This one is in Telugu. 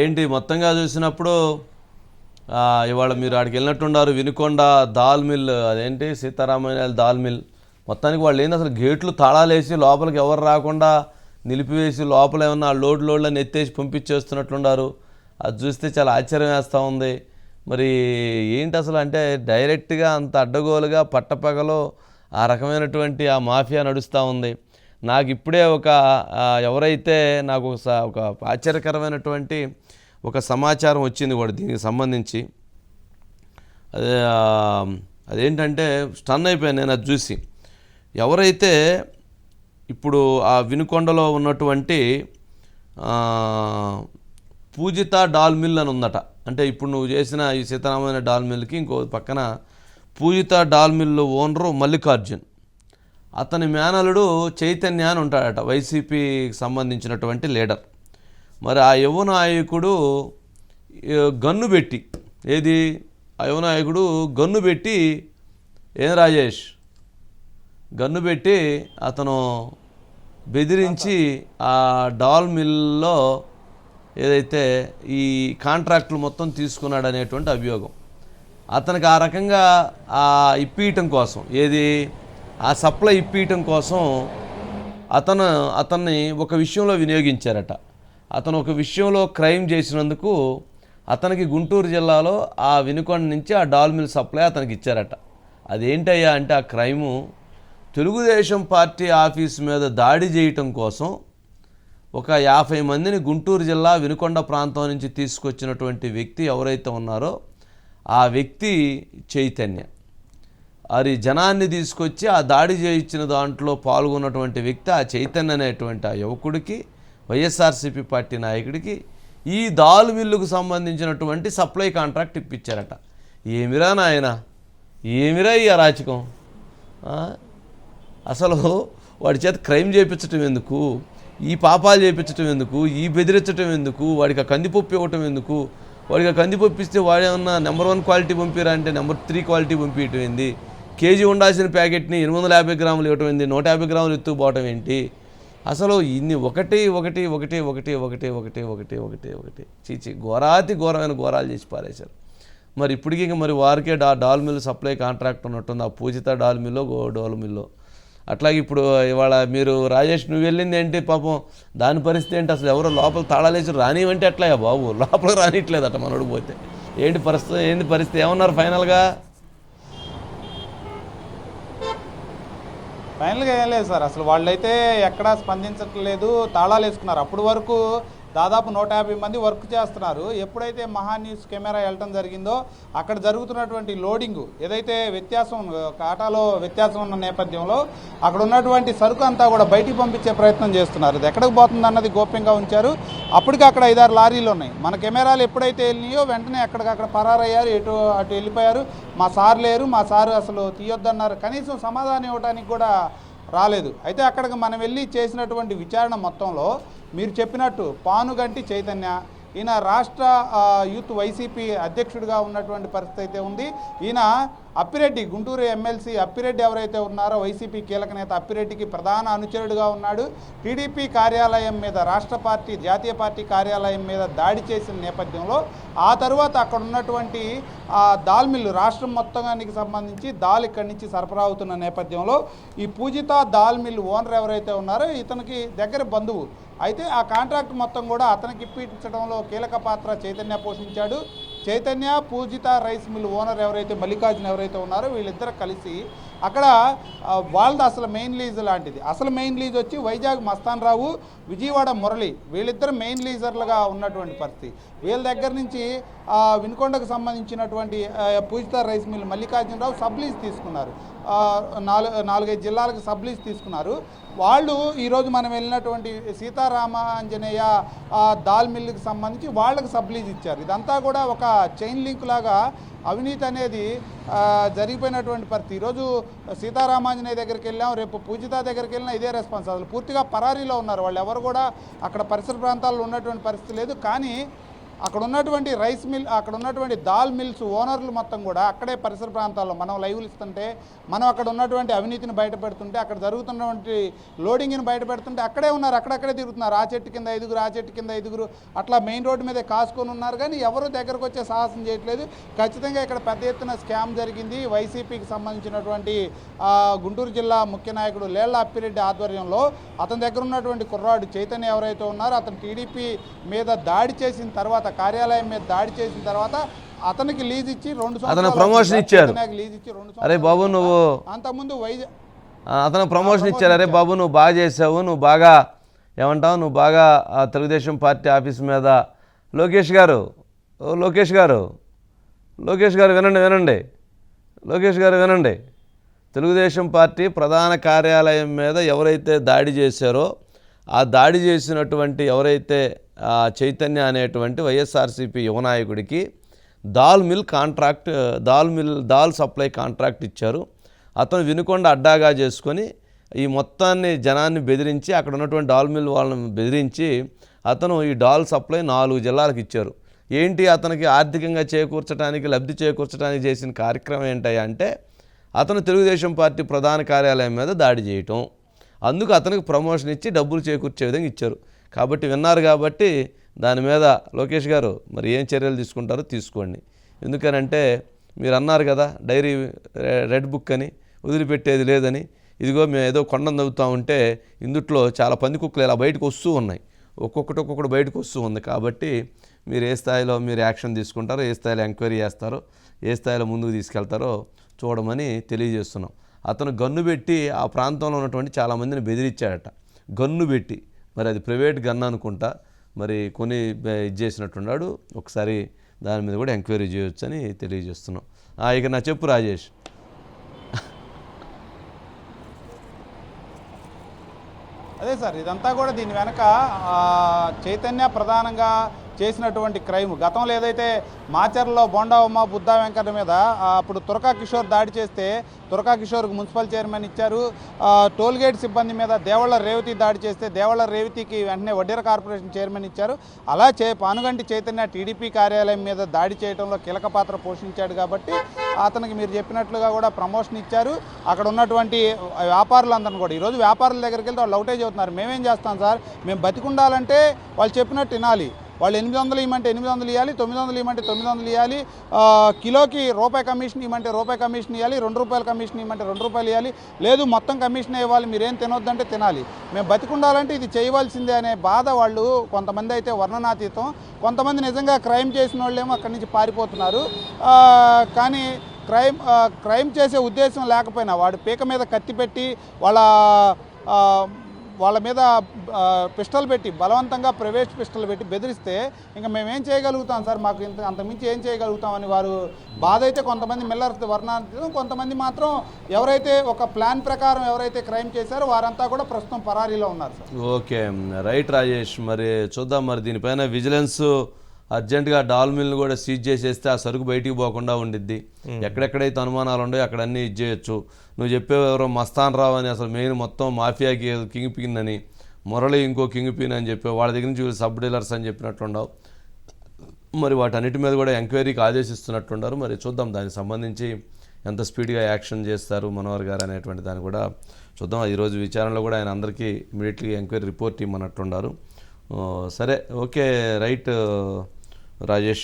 ఏంటి మొత్తంగా చూసినప్పుడు ఇవాళ మీరు ఆడికి వెళ్ళినట్టున్నారు వినుకొండ దాల్ మిల్ అదేంటి సీతారామయ్య దాల్ మిల్. మొత్తానికి వాళ్ళు ఏంది అసలు గేట్లు తాళాలు వేసి లోపలికి ఎవరు రాకుండా నిలిపివేసి లోపల ఏమన్నా లోడ్ లోడ్లను ఎత్తేసి పంపించేస్తున్నట్లున్నారు. అది చూస్తే చాలా ఆశ్చర్యం వేస్తూ ఉంది. మరి ఏంటి అసలు అంటే డైరెక్ట్గా అంత అడ్డగోలుగా పట్టపగలో ఆ రకమైనటువంటి ఆ మాఫియా నడుస్తూ ఉంది. నాకు ఇప్పుడే ఒక ఎవరైతే నాకు ఒక స- ఒక ఆశ్చర్యకరమైనటువంటి ఒక సమాచారం వచ్చింది కూడా దీనికి సంబంధించి అదే అదేంటంటే స్టన్ అయిపోయాను నేను అది చూసి. ఎవరైతే ఇప్పుడు ఆ వినుకొండలో ఉన్నటువంటి పూజిత డాల్ మిల్ అని ఉందట. అంటే ఇప్పుడు నువ్వు చేసిన ఈ సీతారామైన డాల్ మిల్కి ఇంకో పక్కన పూజిత డాల్ మిల్ ఓనరు మల్లికార్జున్. అతని మేనలుడు చైతన్య అని ఉంటాడట వైసీపీకి సంబంధించినటువంటి లీడర్. మరి ఆ యువ నాయకుడు గన్ను పెట్టి ఏది? ఆ యువ నాయకుడు గన్ను పెట్టి ఏం రాజేష్? గన్ను పెట్టి అతను బెదిరించి ఆ డాల్ మిల్లో ఏదైతే ఈ కాంట్రాక్టులు మొత్తం తీసుకున్నాడు అనేటువంటి అభియోగం. అతనికి ఆ రకంగా ఆ ఇప్పీయటం కోసం ఏది? ఆ సప్లై ఇప్పియటం కోసం అతను అతన్ని ఒక విషయంలో వినియోగించారట. అతను ఒక విషయంలో క్రైమ్ చేసినందుకు అతనికి గుంటూరు జిల్లాలో ఆ వినుకొండ నుంచి ఆ డాల్ మిల్ సప్లై అతనికి ఇచ్చారట. అదేంటయ్యా అంటే ఆ క్రైము తెలుగుదేశం పార్టీ ఆఫీస్ మీద దాడి చేయటం కోసం ఒక యాభై మందిని గుంటూరు జిల్లా వినుకొండ ప్రాంతం నుంచి తీసుకొచ్చినటువంటి వ్యక్తి ఎవరైతే ఉన్నారో ఆ వ్యక్తి చైతన్య. అది జనాన్ని తీసుకొచ్చి ఆ దాడి చేయించిన దాంట్లో పాల్గొన్నటువంటి వ్యక్తి ఆ చైతన్య అనేటువంటి ఆ యువకుడికి వైఎస్ఆర్సీపీ పార్టీ నాయకుడికి ఈ దాల్ మిల్లుకు సంబంధించినటువంటి సప్లై కాంట్రాక్ట్ ఇప్పించారట. ఏమిరా నాయన? ఏమిరా ఈ అరాచకం? అసలు వాడి చేత క్రైమ్ చేయించటం ఎందుకు? ఈ పాపాలు చేయించటం ఎందుకు? ఈ బెదిరించటం ఎందుకు? వాడికి ఆ కందిపప్పు ఇవ్వటం ఎందుకు? వాడికి ఆ కందిపప్పు ఇస్తే వాడేమన్నా నెంబర్ వన్ క్వాలిటీ పంపిరా అంటే నెంబర్ త్రీ క్వాలిటీ పంపించటం ఏంది? కేజీ ఉండాల్సిన ప్యాకెట్ని ఎనిమిది వందల యాభై గ్రాములు ఇవ్వటం ఏంటి నూట యాభై గ్రాములు ఎత్తుకుపోవటం ఏంటి? అసలు ఇన్ని ఒకటి ఒకటి ఒకటి ఒకటి ఒకటి ఒకటి ఒకటి ఒకటి ఒకటి. చీచి ఘోరాతి ఘోరమైన ఘోరాలు చేసి పారేశారు. మరి ఇప్పటికీ ఇంకా మరి వారికే డా డాల్ మిల్ సప్లై కాంట్రాక్ట్ ఉన్నట్టుంది. ఆ పూజిత డాల్ మిల్లో డోల్ మిల్లో. అట్లాగే ఇప్పుడు ఇవాళ మీరు రాజేష్ నువ్వు వెళ్ళింది ఏంటి పాపం? దాని పరిస్థితి ఏంటి? అసలు ఎవరో లోపల తాళాలేసి రానివంటే అట్లాయా బాబు? లోపల రానిట్లేదట మనోడు పోతే. ఏంటి పరిస్థితి? ఏంటి పరిస్థితి? ఏమన్నారు ఫైనల్గా? ఫైనల్గా ఏం లేదు సార్. అసలు వాళ్ళైతే ఎక్కడా స్పందించట్లేదు. తాళాలు వేసుకున్నారు అప్పటి వరకు దాదాపు నూట యాభై మంది వర్క్ చేస్తున్నారు. ఎప్పుడైతే మహా న్యూస్ కెమెరా వెళ్ళటం జరిగిందో అక్కడ జరుగుతున్నటువంటి లోడింగ్ ఏదైతే వ్యత్యాసం కాటాలో వ్యత్యాసం ఉన్న నేపథ్యంలో అక్కడ ఉన్నటువంటి సరుకు అంతా కూడా బయటికి పంపించే ప్రయత్నం చేస్తున్నారు. ఇది ఎక్కడికి పోతుంది అన్నది గోప్యంగా ఉంచారు. అప్పటికి అక్కడ ఐదారు లారీలు ఉన్నాయి. మన కెమెరాలు ఎప్పుడైతే వెళ్ళినాయో వెంటనే అక్కడికక్కడ పరారయ్యారు ఎటు అటు వెళ్ళిపోయారు. మా సార్ లేరు మా సారు అసలు తీయొద్దన్నారు. కనీసం సమాధానం ఇవ్వడానికి కూడా రాలేదు. అయితే అక్కడికి మనం వెళ్ళి చేసినటువంటి విచారణ మొత్తంలో మీరు చెప్పినట్టు పానుగంటి చైతన్య ఈయన రాష్ట్ర యూత్ వైసీపీ అధ్యక్షుడిగా ఉన్నటువంటి పరిస్థితి అయితే ఉంది. ఈయన అప్పిరెడ్డి గుంటూరు ఎమ్మెల్సీ అప్పిరెడ్డి ఎవరైతే ఉన్నారో వైసీపీ కీలక నేత అప్పిరెడ్డికి ప్రధాన అనుచరుడుగా ఉన్నాడు. టీడీపీ కార్యాలయం మీద రాష్ట్ర పార్టీ జాతీయ పార్టీ కార్యాలయం మీద దాడి చేసిన నేపథ్యంలో ఆ తరువాత అక్కడ ఉన్నటువంటి దాల్ మిల్లు రాష్ట్రం మొత్తానికి సంబంధించి దాల్ ఇక్కడి నుంచి సరఫరా అవుతున్న నేపథ్యంలో ఈ పూజిత దాల్ మిల్లు ఓనర్ ఎవరైతే ఉన్నారో ఇతనికి దగ్గర బంధువు అయితే ఆ కాంట్రాక్ట్ మొత్తం కూడా అతనికి ఇప్పించడంలో కీలక పాత్ర చైతన్య పోషించాడు. Chaitanya Pujitha rice mill owner ఎవరైతే మల్లికార్జున ఎవరైతే ఉన్నారో వీళ్ళిద్దరు కలిసి అక్కడ వాళ్ళది అసలు మెయిన్ లీజ్ లాంటిది. అసలు మెయిన్ లీజ్ వచ్చి వైజాగ్ మస్తాన్ రావు విజయవాడ మురళి వీళ్ళిద్దరు మెయిన్ లీజర్లుగా ఉన్నటువంటి పరిస్థితి. వీళ్ళ దగ్గర నుంచి వినుకొండకు సంబంధించినటువంటి Pujitha rice mill Mallikarjuna Rao sub lease తీసుకున్నారు. నాలుగు నాలుగైదు జిల్లాలకు సబ్లీజ్ తీసుకున్నారు. వాళ్ళు ఈరోజు మనం వెళ్ళినటువంటి సీతారామాంజనేయ ఆంజనేయ దాల్ మిల్లుకి సంబంధించి వాళ్ళకి సబ్లీజ్ ఇచ్చారు. ఇదంతా కూడా ఒక చైన్ లింక్ లాగా అవినీతి అనేది జరిగిపోయినటువంటి పరిస్థితి. ఈరోజు సీతారామాంజనేయ దగ్గరికి వెళ్ళాం రేపు పూజిత దగ్గరికి వెళ్ళినా ఇదే రెస్పాన్స్. అసలు పూర్తిగా పరారీలో ఉన్నారు. వాళ్ళు ఎవరు కూడా అక్కడ పరిసర ప్రాంతాల్లో ఉన్నటువంటి పరిస్థితి లేదు. కానీ అక్కడ ఉన్నటువంటి రైస్ మిల్ అక్కడ ఉన్నటువంటి దాల్ మిల్స్ ఓనర్లు మొత్తం కూడా అక్కడే పరిసర ప్రాంతాల్లో మనం లైవ్లు ఇస్తుంటే మనం అక్కడ ఉన్నటువంటి అవినీతిని బయటపెడుతుంటే అక్కడ జరుగుతున్నటువంటి లోడింగ్ని బయటపెడుతుంటే అక్కడే ఉన్నారు అక్కడక్కడే తిరుగుతున్నారు. ఆ చెట్టు కింద ఐదుగురు ఆ చెట్టు కింద ఐదుగురు అట్లా మెయిన్ రోడ్డు మీద కాసుకొని ఉన్నారు కానీ ఎవరు దగ్గరకు వచ్చే సాహసం చేయట్లేదు. ఖచ్చితంగా ఇక్కడ పెద్ద ఎత్తున స్కామ్ జరిగింది. వైసీపీకి సంబంధించినటువంటి గుంటూరు జిల్లా ముఖ్య నాయకుడు లేళ్ళ అప్పిరెడ్డి ఆధ్వర్యంలో అతని దగ్గర ఉన్నటువంటి కుర్రాడు చైతన్య ఎవరైతే ఉన్నారో అతను టీడీపీ మీద దాడి చేసిన తర్వాత కార్యాలయం మీద దాడి చేసిన తర్వాత అతనికి లీజ్ ఇచ్చి రెండు promotion అవుతుంది. ఇచ్చారు. చైతన్యకి లీజ్ ఇచ్చి రెండు అరే బాబు నువ్వు అంతకుముందు ఆ, అతను ప్రమోషన్ ఇచ్చారు. అరే బాబు నువ్వు బాగా చేసావు. నువ్వు బాగా ఏమంటావు? నువ్వు బాగా తెలుగుదేశం పార్టీ ఆఫీస్ మీద లోకేష్ గారు ఓ లోకేష్ గారు లోకేష్ గారు వినండి వినండి. లోకేష్ గారు వినండి. తెలుగుదేశం పార్టీ ప్రధాన కార్యాలయం మీద ఎవరైతే దాడి చేశారో ఆ దాడి చేసినటువంటి ఎవరైతే చైతన్య అనేటువంటి YSRCP యువనాయకుడికి dal mill contract dal mill dal supply contract ఇచ్చారు. అతను వినుకొండ అడ్డాగా చేసుకొని ఈ మొత్తాన్ని జనాన్ని బెదిరించి అక్కడ ఉన్నటువంటి డాల్ మిల్ వాళ్ళని బెదిరించి అతను ఈ డాల్ సప్లై నాలుగు జిల్లాలకు ఇచ్చారు. ఏంటి అతనికి ఆర్థికంగా చేకూర్చడానికి లబ్ధి చేకూర్చడానికి చేసిన కార్యక్రమం ఏంటయ్యా అంటే అతను తెలుగుదేశం పార్టీ ప్రధాన కార్యాలయం మీద దాడి చేయటం. అందుకు అతనికి ప్రమోషన్ ఇచ్చి డబ్బులు చేకూర్చే విధంగా ఇచ్చారు. కాబట్టి విన్నారు కాబట్టి దాని మీద లోకేష్ గారు మరి ఏం చర్యలు తీసుకుంటారో తీసుకోండి. ఎందుకనంటే మీరు అన్నారు కదా డైరీ రెడ్ బుక్ అని వదిలిపెట్టేది లేదని. ఇదిగో మేము ఏదో కొండ నవ్వుతూ ఉంటే ఇందుట్లో చాలా పంది కుక్కలు ఇలా బయటకు వస్తూ ఉన్నాయి. ఒక్కొక్కటి ఒక్కొక్కటి బయటకు వస్తూ ఉంది కాబట్టి మీరు ఏ స్థాయిలో మీరు యాక్షన్ తీసుకుంటారో ఏ స్థాయిలో ఎంక్వైరీ చేస్తారో ఏ స్థాయిలో ముందుకు తీసుకెళ్తారో చూడమని తెలియజేస్తున్నాం. అతను గన్ను పెట్టి ఆ ప్రాంతంలో ఉన్నటువంటి చాలామందిని బెదిరించాడట. గన్ను పెట్టి మరి అది ప్రైవేట్ గన్ అనుకుంటా. మరి కొని ఇచ్చేసినట్టున్నాడు ఇది చేసినట్టున్నాడు. ఒకసారి దాని మీద కూడా ఎంక్వైరీ చేయొచ్చు అని తెలియజేస్తున్నాం ఇక నా చెప్పు రాజేష్. అదే సార్ ఇదంతా కూడా దీని వెనక చైతన్య ప్రధానంగా చేసినటువంటి క్రైమ్. గతంలో ఏదైతే మాచర్లో బొండా ఉమ్మ బుద్ధా వెంకట మీద అప్పుడు తురకా కిషోర్ దాడి చేస్తే తురకా కిషోర్కు మున్సిపల్ చైర్మన్ ఇచ్చారు. టోల్గేట్ సిబ్బంది మీద దేవళ్ళ రేవతి దాడి చేస్తే దేవళ్ళ రేవతికి వెంటనే వడ్డీర కార్పొరేషన్ చైర్మన్ ఇచ్చారు. అలా చే పానుగంటి చైతన్య టీడీపీ కార్యాలయం మీద దాడి చేయడంలో కీలక పాత్ర పోషించాడు కాబట్టి అతనికి మీరు చెప్పినట్లుగా కూడా ప్రమోషన్ ఇచ్చారు. అక్కడ ఉన్నటువంటి వ్యాపారులందరిని కూడా. ఈరోజు వ్యాపారుల దగ్గరికి వెళ్తే వాళ్ళు అవుటేజ్ అవుతున్నారు. మేమేం చేస్తాం సార్? మేము బతికుండాలంటే వాళ్ళు చెప్పినట్టు వినాలి. వాళ్ళు ఎనిమిది వందలు ఇవ్వమంటే ఎనిమిది వందలు ఇవ్వాలి తొమ్మిది వందలు ఇవ్వమంటే తొమ్మిది వందలు ఇవ్వాలి. కిలోకి రూపాయి కమిషన్ ఇవ్వమంటే రూపాయి కమిషన్ ఇవ్వాలి రెండు రూపాయల కమిషన్ ఇవ్వమంటే రెండు రూపాయలు ఇవ్వాలి. లేదు మొత్తం కమిషన్ ఇవ్వాలి మీరేం తినొద్దంటే తినాలి. మేము బతికుండాలంటే ఇది చేయవలసిందే అనే బాధ వాళ్ళు కొంతమంది అయితే వర్ణనాతీతం. కొంతమంది నిజంగా క్రైమ్ చేసిన వాళ్ళేమో అక్కడి నుంచి పారిపోతున్నారు. కానీ క్రైమ్ క్రైమ్ చేసే ఉద్దేశం లేకపోయినా వాడు పీక మీద కత్తి పెట్టి వాళ్ళ వాళ్ళ మీద పిస్టల్ పెట్టి బలవంతంగా ప్రైవేట్ పిస్టల్ పెట్టి బెదిరిస్తే ఇంకా మేము ఏం చేయగలుగుతాం సార్? మాకు ఇంత అంతమించి ఏం చేయగలుగుతామని వారు బాధ అయితే కొంతమంది మిల్లర్ వర్ణాంతం కొంతమంది మాత్రం ఎవరైతే ఒక ప్లాన్ ప్రకారం ఎవరైతే క్రైమ్ చేశారో వారంతా కూడా ప్రస్తుతం పరారీలో ఉన్నారు సార్. ఓకే. రైట్ రాజేష్ మరి చూద్దాం మరి దీనిపైన విజిలెన్స్ అర్జెంటుగా డాల్ మిల్ని కూడా సీజ్ చేసేస్తే ఆ సరుకు బయటికి పోకుండా ఉండిద్ది. ఎక్కడెక్కడైతే అనుమానాలు ఉన్నాయో అక్కడ అన్నీ ఇచ్చేయచ్చు నువ్వు చెప్పేవారు ఎవరో మస్తాన్ రావు అని అసలు మెయిన్ మొత్తం మాఫియాకి కింగ్ పిన్ అని మురళి ఇంకో కింగ్ పిన్ అని చెప్పి వాళ్ళ దగ్గర నుంచి సబ్ డీలర్స్ అని చెప్పినట్టుండవు మరి వాటన్నిటి మీద కూడా ఎంక్వైరీకి ఆదేశిస్తున్నట్టున్నారు మరి చూద్దాం దానికి సంబంధించి ఎంత స్పీడ్గా యాక్షన్ చేస్తారు మనోహర్ గారు అనేటువంటి దాన్ని కూడా చూద్దాం. ఈరోజు విచారణలో కూడా ఆయన అందరికీ ఇమీడియట్లీ ఎంక్వైరీ రిపోర్ట్ ఇమ్మన్నట్టున్నారు ఆ, సరే ఓకే రైట్ రాజేష్